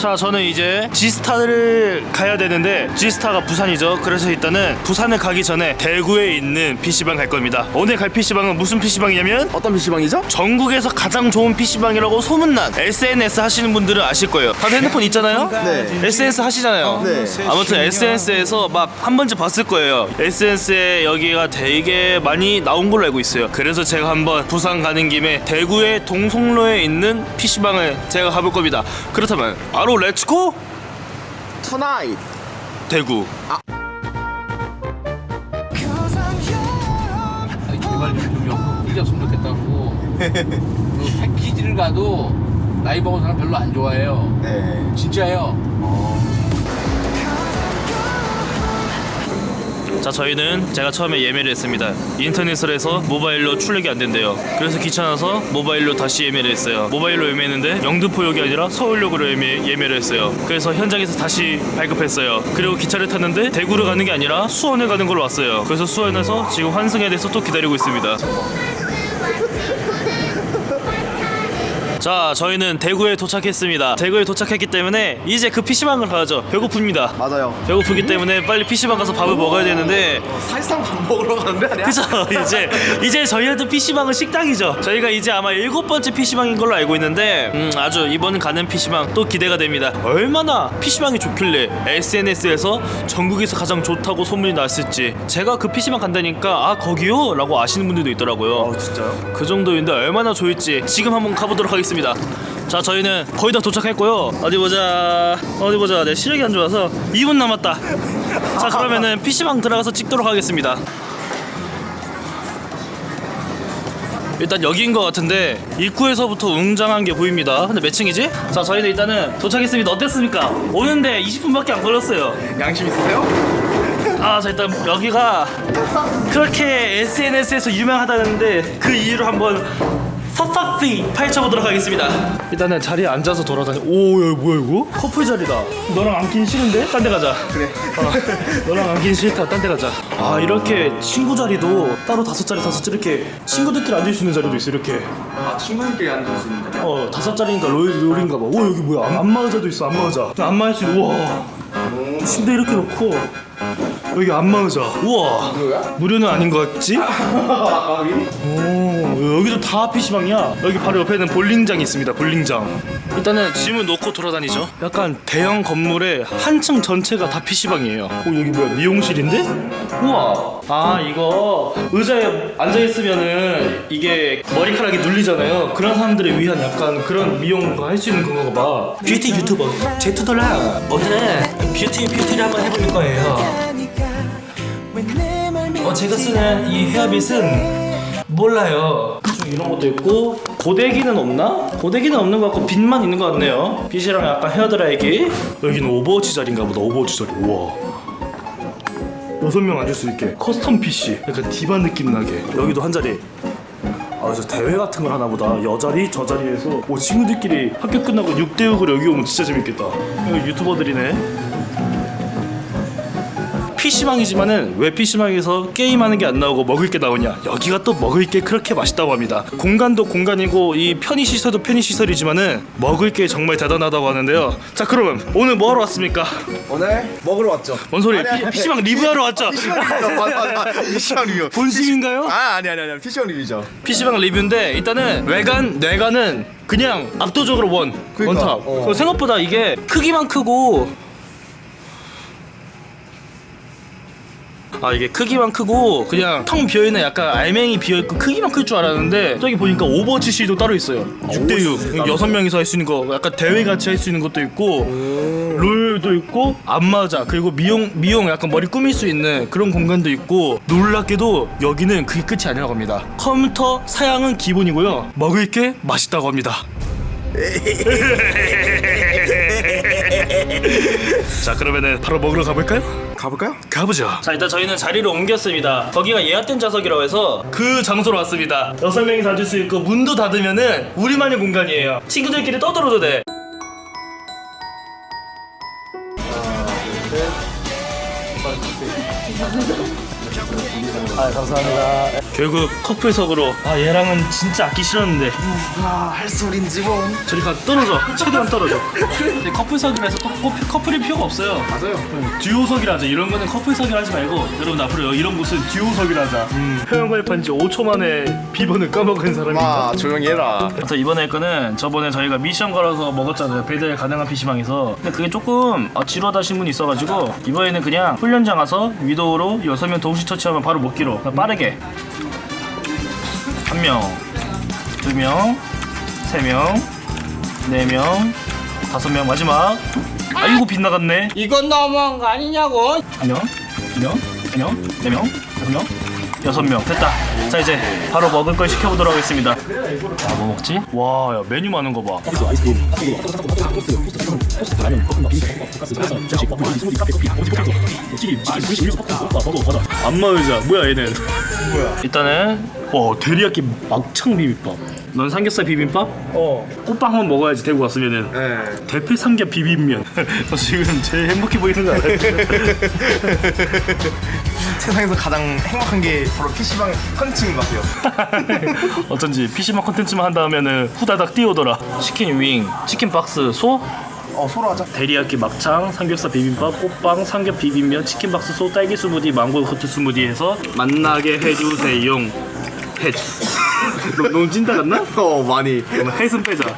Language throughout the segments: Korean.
자 저는 이제 지스타를 가야 되는데 지스타가 부산이죠 그래서 일단은 부산을 가기 전에 대구에 있는 PC방 갈 겁니다 오늘 갈 PC방은 무슨 PC방이냐면 어떤 PC방이죠? 전국에서 가장 좋은 PC방이라고 소문난 SNS 하시는 분들은 아실 거예요 다들 핸드폰 있잖아요? 네. SNS 하시잖아요 네. 아무튼 SNS에서 막 한 번쯤 봤을 거예요 SNS에 여기가 되게 많이 나온 걸로 알고 있어요 그래서 제가 한번 부산 가는 김에 대구의 동성로에 있는 PC방을 제가 가볼 겁니다 그렇다면 바로 렛츠고! 투나잇. 대구. 아니, 제발 좀 연극 풀렸으면 좋겠다고. 그 패키지를 가도 나이 먹은 사람 별로 안 좋아해요. 네. 진짜예요 자 저희는 제가 처음에 예매를 했습니다. 인터넷으로 해서 모바일로 출력이 안 된대요. 그래서 귀찮아서 모바일로 다시 예매를 했어요. 모바일로 예매했는데 영등포역이 아니라 서울역으로 예매, 예매를 했어요. 그래서 현장에서 다시 발급했어요. 그리고 기차를 탔는데 대구로 가는 게 아니라 수원에 가는 걸로 왔어요. 그래서 수원에서 지금 환승에 대해서 또 기다리고 있습니다 자 저희는 대구에 도착했습니다. 대구에 도착했기 때문에 이제 그 PC방을 가야죠. 배고픕니다. 맞아요. 배고프기 때문에 빨리 PC방 가서 밥을 먹어야 되는데 사실상 밥 먹으러 가는 데 아니야? 그죠? 이제 이제 저희한테 PC방은 식당이죠. 저희가 이제 아마 일곱 번째 PC방인 걸로 알고 있는데 음, 아주 이번 가는 PC방 또 기대가 됩니다. 얼마나 PC방이 좋길래 SNS에서 전국에서 가장 좋다고 소문이 났을지. 제가 그 PC방 간다니까 아 거기요? 라고 아시는 분들도 있더라고요. 아 진짜요? 그 정도인데 얼마나 좋을지 지금 한번 가보도록 하겠습니다 자 저희는 거의 다 도착했고요. 어디 보자. 어디 보자. 내 시력이 안 좋아서 2분 남았다. 자 그러면은 PC방 들어가서 찍도록 하겠습니다. 일단 여기인 것 같은데 입구에서부터 웅장한 게 보입니다. 근데 몇 층이지? 자 저희는 일단은 도착했습니다. 어땠습니까? 오는데 20분밖에 안 걸렸어요. 양심 있으세요? 아, 자 일단 여기가 그렇게 SNS에서 유명하다는데 그 이유를 한번 섭섭히 파헤쳐보도록 하겠습니다. 일단은 자리에 앉아서 돌아다니. 오, 야 뭐야 이거? 커플 자리다. 너랑 앉긴 싫은데? 딴 데 가자. 그래. 어, 너랑 앉긴 싫다. 딴 데 가자. 아 이렇게 친구 자리도 따로 다섯 자리 다섯 자리 이렇게 친구들끼리 앉을 수 있는 자리도 있어 이렇게. 아 친구들끼리 앉을 수 있는 데 어 다섯 자리니까 롤 롤인가 봐. 오 여기 뭐야? 안- 안마 의자도 있어. 안마 의자. 안마 할수 있는. 우와. 침대 이렇게 놓고 여기 안마 의자. 우와. 뭐야? 무료는 아닌 것 같지? 오 여기도 다 PC방이야 여기 바로 옆에는 볼링장이 있습니다 볼링장 일단은 짐을 놓고 돌아다니죠 약간 대형 건물의 한 층 전체가 다 PC방이에요 오 여기 뭐야 미용실인데? 우와 아 이거 의자에 앉아있으면은 이게 머리카락이 눌리잖아요 그런 사람들을 위한 약간 그런 미용 할 수 있는 건가 봐 뷰티 유튜버 제투돌라 오늘은 뷰티 뷰티를 한번 해볼 거예요 어 제가 쓰는 이 헤어빗은 몰라요. 좀 이런 것도 있고 고데기는 없나? 고데기는 없는 것 같고 빛만 있는 것 같네요. 빛이랑 약간 헤어드라이기. 여기는 오버워치 자리인가 보다. 오버워치 자리. 우와. 여섯 명 앉을 수 있게 커스텀 PC. 약간 디바 느낌 나게. 여기도 한 자리. 아, 저 대회 같은 걸 하나 보다. 여 자리, 저 자리에서 오, 친구들끼리 학교 끝나고 6대 6으로 여기 오면 진짜 재밌겠다. 이거 유튜버들이네. PC방이지만은 왜 PC방에서 게임하는 게 안 나오고 먹을 게 나오냐 여기가 또 먹을 게 그렇게 맛있다고 합니다 공간도 공간이고 이 편의시설도 편의시설이지만은 먹을 게 정말 대단하다고 하는데요 자 그러면 오늘 뭐 하러 왔습니까? 오늘 먹으러 왔죠. 뭔 소리 아니, 아니. PC방 리뷰하러 왔죠? 맞아. PC방 리뷰. 본심인가요? 아 아니 아니 아니 PC방 리뷰죠. PC방 리뷰인데 일단은 외관 내관은 그냥 압도적으로 원 그러니까, 원탑 어. 생각보다 이게 크기만 크고 아 이게 크기만 크고 그냥 텅 비어있는 약간 알맹이 비어있고 크기만 클 줄 알았는데 저기 보니까 오버워치 실도 따로 있어요. 6대6 여섯 명이서 할 수 있는 거 약간 대회 같이 할 수 있는 것도 있고 롤도 있고 안마자 그리고 미용 미용 약간 머리 꾸밀 수 있는 그런 공간도 있고 놀랍게도 여기는 그게 끝이 아니라고 합니다. 컴퓨터 사양은 기본이고요. 먹을 게 맛있다고 합니다. 자 그러면은 바로 먹으러 가볼까요? 가볼까요? 가보죠. 자 일단 저희는 자리를 옮겼습니다. 거기가 예약된 좌석이라고 해서 그 장소로 왔습니다. 여섯 명이서 앉을 수 있고 문도 닫으면은 우리만의 공간이에요. 친구들끼리 떠들어도 돼. 아 감사합니다. 결국 커플석으로. 아 얘랑은 진짜 아끼 싫었는데. 아할 소린지 뭐. 저리 가 떨어져. 최대한 떨어져. 근데 커플석이라서 또 커플, 커플이 필요가 없어요. 맞아요. 듀오석이라 하자 이런 거는 커플석이라 하지 말고 여러분 앞으로 이런 곳은 듀오석이라 하자. 회원 가입한 지 5초 만에 비번을 까먹은 사람입니다. 마 조용히 해라. 그래서 이번에 거는 저번에 저희가 미션 걸어서 먹었잖아요. 배달 가능한 PC방에서. 근데 그게 조금 아, 지루하다 신 분이 있어가지고 이번에는 그냥 훈련장 가서 위도우로 6명 동시 처치하면 바로 먹기로. 빠르게. 한 명, 두 명, 세 명, 네 명, 다섯 명 마지막. 아이고 빗나갔네. 이건 너무한 거 아니냐고? 한 명, 두 명, 세 명, 네 명, 다섯 명, 여섯 명 됐다. 자 이제 바로 먹을 걸 시켜보도록 하겠습니다. 자, 뭐 먹지? 와, 야, 메뉴 많은 거 봐. 안마 의자 뭐야 얘는? 일단은 와 대리야끼 막창 비빔밥. 넌 삼겹살 비빔밥? 어. 꽃빵 한번 먹어야지 대구 왔으면은. 네. 대패 삼겹 비빔면. 너 지금 제일 행복해 보이는 거 알아요? 세상에서 가장 행복한 게 바로 PC방 컨텐츠인 것 같아요. 어쩐지 PC방 콘텐츠만 한다 하면은 후다닥 뛰어오더라 치킨 윙, 치킨 박스, 소, 어 소로 하자. 데리야끼 막창, 삼겹살 비빔밥, 꽃빵, 삼겹 비빔면, 치킨 박스, 소, 딸기 스무디, 망고 커트 스무디 해서 만나게 해주세요 해주 너, 너무 찐따 같나? 어 많이. 그럼 해슴 빼자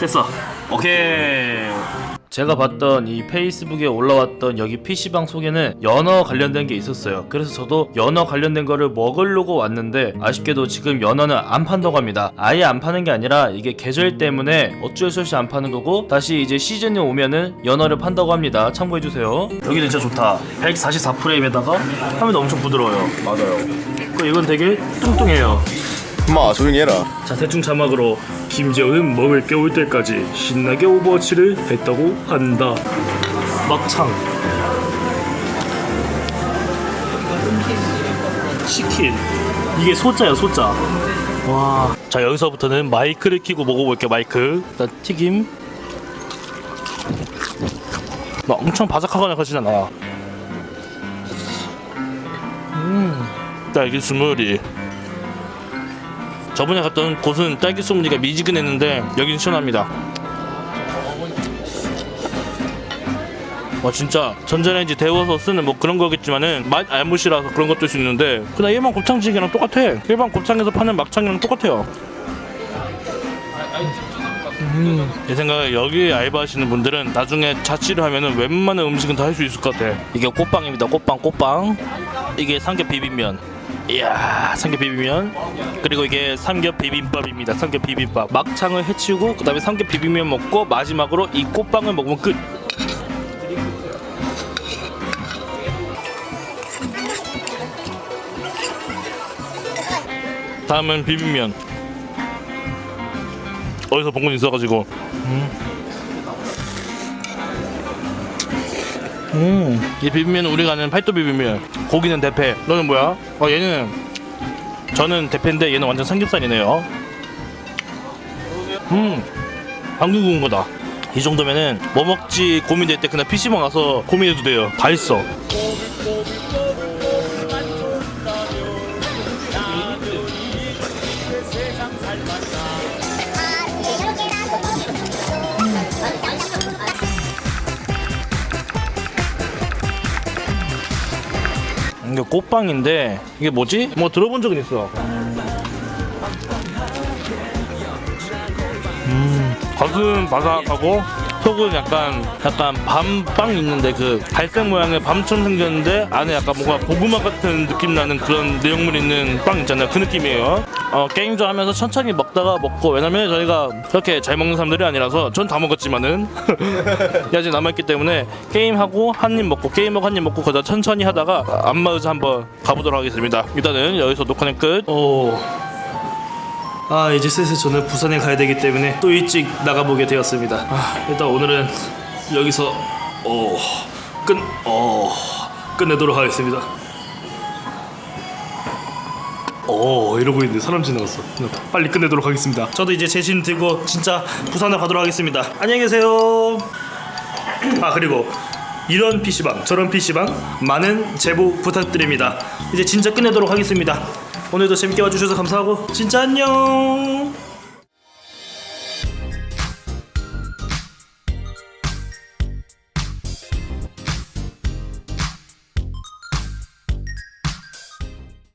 됐어 오케이 제가 봤던 이 페이스북에 올라왔던 여기 PC방 속에는 연어 관련된 게 있었어요. 그래서 저도 연어 관련된 거를 먹으려고 왔는데 아쉽게도 지금 연어는 안 판다고 합니다. 아예 안 파는 게 아니라 이게 계절 때문에 어쩔 수 없이 안 파는 거고 다시 이제 시즌이 오면은 연어를 판다고 합니다. 참고해 주세요. 여기 진짜 좋다. 144프레임에다가 화면도 엄청 부드러워요. 맞아요. 그리고 이건 되게 뚱뚱해요. 마 조용히 해라. 자 대충 자막으로 김재훈은 게올 때까지 신나게 오버워치를 했다고 한다. 막창. 치킨. 이게 소자야 소자 와 자 여기서부터는 마이크를 켜고 먹어볼게요 마이크. 일단 튀김. 막 엄청 바삭하거나 그러진 않아 음. 딸기 스무디 저번에 갔던 곳은 딸기 소무디가 미지근했는데 여긴 시원합니다. 와 진짜 전자레인지 데워서 쓰는 뭐 그런 거겠지만은 맛 알못이라서 그런 것도 수 있는데 그냥 일반 곱창찌개랑 똑같아. 일반 곱창에서 파는 막창이랑 똑같아요. 음, 내 생각에 여기 알바하시는 분들은 나중에 자취를 하면은 웬만한 음식은 다 할 수 있을 것 같아. 이게 꽃빵입니다. 꽃빵, 꽃빵. 이게 삼겹 비빔면. 이야, 삼겹 비빔면. 그리고 이게 삼겹 비빔밥입니다. 삼겹 비빔밥. 막창을 해치우고 그 다음에 삼겹 비빔면 먹고 마지막으로 이 꽃빵을 먹으면 끝. 다음은 비빔면. 어디서 본 건 있어가지고. 음, 이 비빔면은 우리가 아는 팔도 비빔면. 고기는 대패. 너는 뭐야? 어, 얘는 저는 대패인데 얘는 완전 삼겹살이네요. 음, 방금 구운 거다. 이 정도면은 뭐 먹지 고민될 때 그냥 PC방 가서 고민해도 돼요. 다 있어. 이게 꽃빵인데 이게 뭐지? 뭐 들어본 적은 있어. 음, 겉은 바삭하고 속은 약간 약간 밤빵 있는데 그 갈색 모양의 밤처럼 생겼는데 안에 약간 뭔가 고구마 같은 느낌 나는 그런 내용물 있는 빵 있잖아요. 그 느낌이에요. 어, 게임 좀 하면서 천천히 먹다가 먹고 왜냐면 저희가 그렇게 잘 먹는 사람들이 아니라서 전 다 먹었지만은 아직 남아있기 때문에 게임하고 한 입 먹고 게임하고 한 입 먹고 그러다 천천히 하다가 안마의자 한번 가보도록 하겠습니다. 일단은 여기서 녹화는 끝. 오. 아 이제 슬슬 저는 부산에 가야 되기 때문에 또 일찍 나가보게 되었습니다. 아, 일단 오늘은 여기서 어, 끝, 어, 끝내도록 하겠습니다. 오 이러고 있는데 사람 지나갔어. 빨리 끝내도록 하겠습니다. 저도 이제 제짐 들고 진짜 부산을 가도록 하겠습니다. 안녕히 계세요. 아 그리고 이런 PC방 저런 PC방 많은 제보 부탁드립니다 이제 진짜 끝내도록 하겠습니다 오늘도 재밌게 봐주셔서 감사하고 진짜 안녕